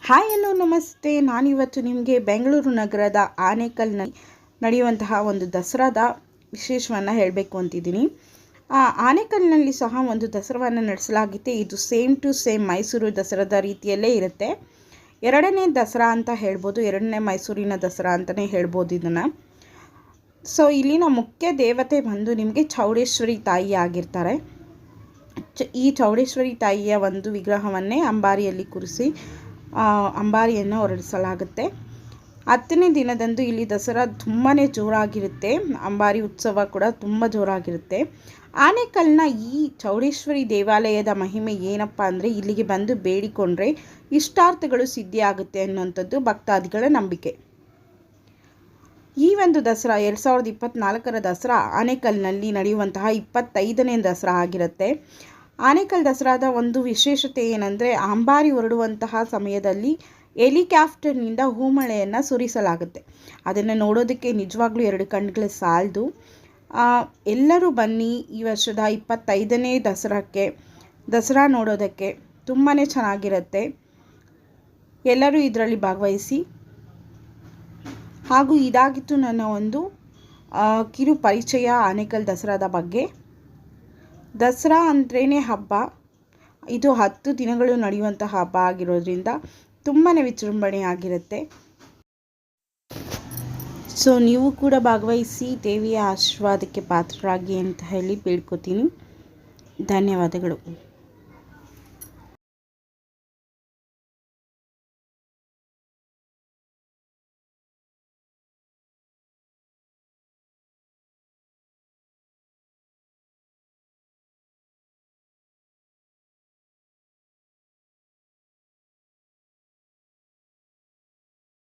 Hi hello ನಮಸ್ತೆ. ನಾನಿವತ್ತು ನಿಮಗೆ ಬೆಂಗಳೂರು ನಗರದ ಆನೇಕಲ್ನಲ್ಲಿ ನಡೆಯುವಂತಹ ಒಂದು ದಸರಾದ ವಿಶೇಷವನ್ನು ಹೇಳಬೇಕು ಅಂತಿದ್ದೀನಿ. ಆನೇಕಲ್ನಲ್ಲಿ ಸಹ ಒಂದು ದಸರಾವನ್ನು ನಡೆಸಲಾಗಿದೆ ಇದು ಸೇಮ್ ಟು ಸೇಮ್ ಮೈಸೂರು ದಸರಾದ ರೀತಿಯಲ್ಲೇ ಇರುತ್ತೆ. ಎರಡನೇ ದಸರಾ ಅಂತ ಹೇಳ್ಬೋದು. ಎರಡನೇ ಮೈಸೂರಿನ ದಸರಾ ಅಂತಲೇ ಹೇಳ್ಬೋದು ಇದನ್ನು. ಸೊ, ಇಲ್ಲಿನ ಮುಖ್ಯ ದೇವತೆ ಬಂದು ನಿಮಗೆ ಚೌಡೇಶ್ವರಿ ತಾಯಿ ಆಗಿರ್ತಾರೆ. ಈ ಚೌಡೇಶ್ವರಿ ತಾಯಿಯ ಒಂದು ವಿಗ್ರಹವನ್ನೇ ಅಂಬಾರಿಯಲ್ಲಿ ಕೂರಿಸಿ ಅಂಬಾರಿಯನ್ನು ಹೊರಡಿಸಲಾಗುತ್ತೆ. ಹತ್ತನೇ ದಿನದಂದು ಇಲ್ಲಿ ದಸರಾ ತುಂಬಾ ಜೋರಾಗಿರುತ್ತೆ. ಅಂಬಾರಿ ಉತ್ಸವ ಕೂಡ ತುಂಬ ಜೋರಾಗಿರುತ್ತೆ. ಆನೆಕಲ್ನ ಈ ಚೌಡೇಶ್ವರಿ ದೇವಾಲಯದ ಮಹಿಮೆ ಏನಪ್ಪ ಅಂದರೆ ಇಲ್ಲಿಗೆ ಬಂದು ಬೇಡಿಕೊಂಡ್ರೆ ಇಷ್ಟಾರ್ಥಗಳು ಸಿದ್ಧಿಯಾಗುತ್ತೆ ಅನ್ನುವಂಥದ್ದು ಭಕ್ತಾದಿಗಳ ನಂಬಿಕೆ. ಈ ಒಂದು ದಸರಾ ಎರಡು ಸಾವಿರದ ಇಪ್ಪತ್ತ್ನಾಲ್ಕರ ದಸರಾ ಆನೇಕಲ್ನಲ್ಲಿ ನಡೆಯುವಂತಹ ಇಪ್ಪತ್ತೈದನೇ ದಸರಾ ಆಗಿರುತ್ತೆ. ಆನೇಕಲ್ ದಸರಾದ ಒಂದು ವಿಶೇಷತೆ ಏನಂದರೆ ಅಂಬಾರಿ ಹೊರಡುವಂತಹ ಸಮಯದಲ್ಲಿ ಎಲಿಕ್ಯಾಫ್ಟರ್ನಿಂದ ಹೂಮಳೆಯನ್ನು ಸುರಿಸಲಾಗುತ್ತೆ. ಅದನ್ನು ನೋಡೋದಕ್ಕೆ ನಿಜವಾಗ್ಲೂ ಎರಡು ಕಣ್ಗಳು ಸಾಲದು. ಎಲ್ಲರೂ ಬನ್ನಿ ಈ ವರ್ಷದ ಇಪ್ಪತ್ತೈದನೇ ದಸರಾಕ್ಕೆ. ದಸರಾ ನೋಡೋದಕ್ಕೆ ತುಂಬಾ ಚೆನ್ನಾಗಿರುತ್ತೆ. ಎಲ್ಲರೂ ಇದರಲ್ಲಿ ಭಾಗವಹಿಸಿ. ಹಾಗೂ ಇದಾಗಿತ್ತು ನನ್ನ ಒಂದು ಕಿರು ಪರಿಚಯ ಆನೇಕಲ್ ದಸರಾದ ಬಗ್ಗೆ. ದಸರಾ ಅಂದ್ರೇ ಹಬ್ಬ. ಇದು ಹತ್ತು ದಿನಗಳು ನಡೆಯುವಂಥ ಹಬ್ಬ ಆಗಿರೋದ್ರಿಂದ ತುಂಬಾ ವಿಜೃಂಭಣೆ ಆಗಿರುತ್ತೆ. ಸೊ, ನೀವು ಕೂಡ ಭಾಗವಹಿಸಿ ದೇವಿಯ ಆಶೀರ್ವಾದಕ್ಕೆ ಪಾತ್ರರಾಗಿ ಅಂತ ಹೇಳಿ ಬೇಡ್ಕೋತೀನಿ. ಧನ್ಯವಾದಗಳು.